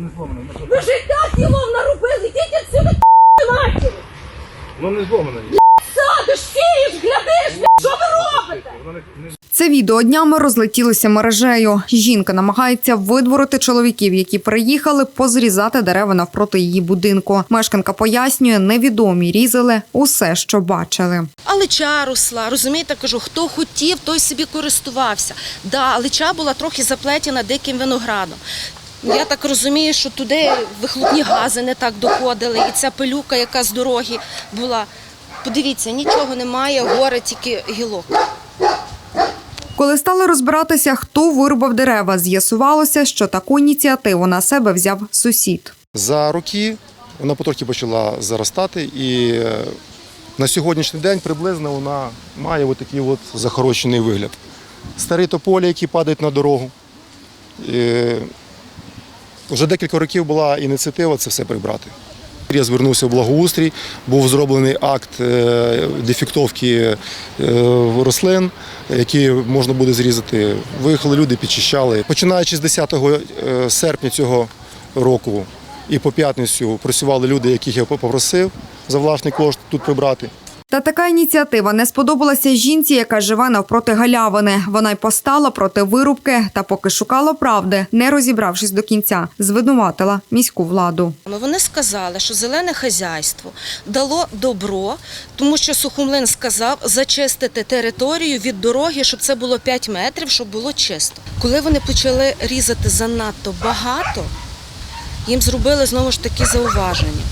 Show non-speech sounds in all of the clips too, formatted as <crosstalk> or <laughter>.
не зломане. воно Ви життя ділом наробили, йдіть отсюди, матері! Воно не зломане. Садиш, сієш, глядиш, що ви робите? Воно не, не Це відео днями розлетілося мережею. Жінка намагається видворити чоловіків, які приїхали позрізати дерева навпроти її будинку. Мешканка пояснює, невідомі різали усе, що бачили. Алича росла, розумієте, кажу, хто хотів, той собі користувався. Да, алича була трохи заплетена диким виноградом. Я так розумію, що туди вихлопні гази не так доходили, і ця пилюка, яка з дороги була. Подивіться, нічого немає, горе тільки гілок. Коли стали розбиратися, хто вирубав дерева, з'ясувалося, що таку ініціативу на себе взяв сусід. За роки вона потрохи почала заростати, і е, на сьогоднішній день приблизно вона має отакий от захорощений вигляд. Старі тополі, які падають на дорогу. Вже декілька років була ініціатива це все прибрати. Я звернувся в благоустрій, був зроблений акт е, дефектовки е, рослин, які можна буде зрізати. Виїхали люди, підчищали. Починаючи з 10 е, серпня цього року і по п'ятницю працювали люди, яких я попросив за власний кошт тут прибрати. Та така ініціатива не сподобалася жінці, яка живе навпроти галявини. Вона й постала проти вирубки та, поки шукала правди, не розібравшись до кінця, звинуватила міську владу. Вони сказали, що зелене хазяйство дало добро, тому що Сухомлин сказав зачистити територію від дороги, щоб це було 5 метрів, щоб було чисто. Коли вони почали різати занадто багато, їм зробили знову ж таки зауваження.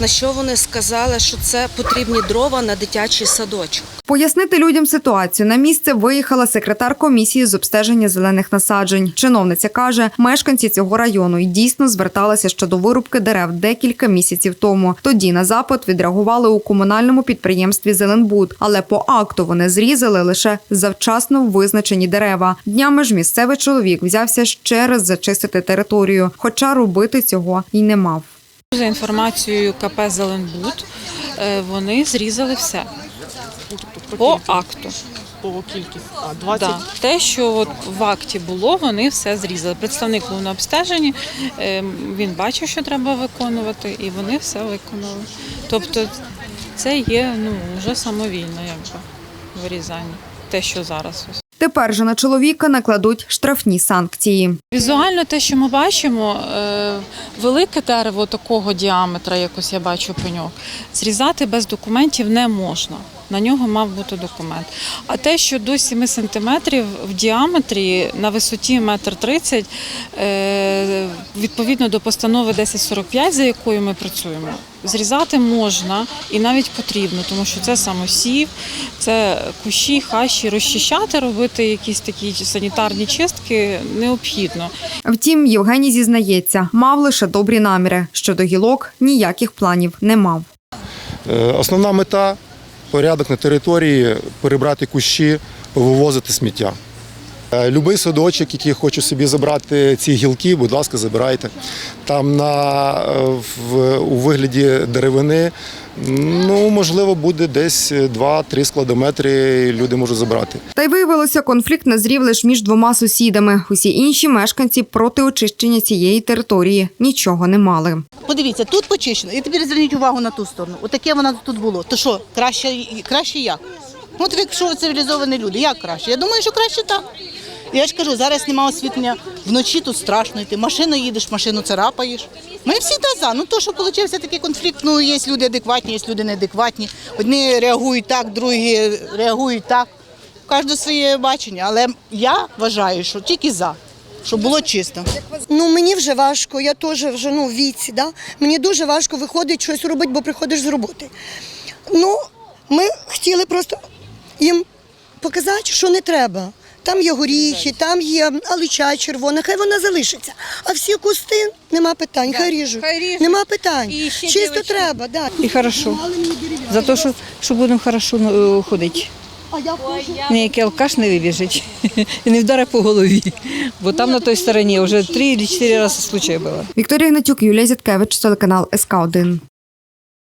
На що вони сказали, що це потрібні дрова на дитячий садочок. Пояснити людям ситуацію на місце виїхала секретар комісії з обстеження зелених насаджень. Чиновниця каже, мешканці цього району й дійсно зверталися щодо вирубки дерев декілька місяців тому. Тоді на запит відреагували у комунальному підприємстві Зеленбуд, але по акту вони зрізали лише завчасно визначені дерева. Днями ж місцевий чоловік взявся ще раз зачистити територію, хоча робити цього й не мав. За інформацією КП Зеленбуд, е, вони зрізали все по акту. По кількість. А 20? Да. Те, що от в акті було, вони все зрізали. Представник був на обстеженні, е, він бачив, що треба виконувати, і вони все виконали. Тобто це є ну, вже самовільно якби, вирізання, те, що зараз. Тепер же на чоловіка накладуть штрафні санкції. Візуально те, що ми бачимо, е, велике дерево такого діаметра, якось я бачу пеньок, зрізати без документів не можна. На нього мав бути документ. А те, що до 7 сантиметрів в діаметрі на висоті 1,30 м, е, відповідно до постанови 1045, за якою ми працюємо, зрізати можна і навіть потрібно, тому що це самосів, це кущі, хащі, розчищати, робити якісь такі санітарні чистки необхідно. Втім, Євгеній зізнається, мав лише добрі наміри. Щодо гілок ніяких планів не мав. Е, Основна мета порядок на території, перебрати кущі, вивозити сміття. Е, Любий садочок, який хоче собі забрати ці гілки, будь ласка, забирайте. Там на, е, в, у вигляді деревини, ну, можливо, буде десь 2-3 складометри люди можуть забрати. Та й виявилося, конфлікт назрів лише між двома сусідами. Усі інші мешканці проти очищення цієї території нічого не мали. Подивіться, тут почищено. І тепер зверніть увагу на ту сторону. Отаке воно тут було. То що, краще, краще як? От якщо цивілізовані люди, як краще? Я думаю, що краще так. Я ж кажу, зараз немає освітлення, вночі тут страшно йти. Машину їдеш, машину царапаєш. Ми всі та за. Ну то, що получився такий конфлікт, ну є люди адекватні, є люди неадекватні. Одні реагують так, другі реагують так. У кожного своє бачення. Але я вважаю, що тільки за, щоб було чисто. Ну мені вже важко, я теж вже ну, в віці, да? мені дуже важко виходить щось робити, бо приходиш з роботи. Ну, ми хотіли просто їм показати, що не треба. Там є горіхи, там є алича червона, хай вона залишиться. А всі кусти нема питань, хай ріжуть. Нема питань. Чисто треба, да. І хорошо. За те, що, що будемо хорошо е, ходити. Ніякий алкаш не вибіжить <laughs> і не вдаре по голові. Бо там на той стороні вже три чи чотири рази случай було. Вікторія Гнатюк, Юлія Зяткевич, телеканал СК 1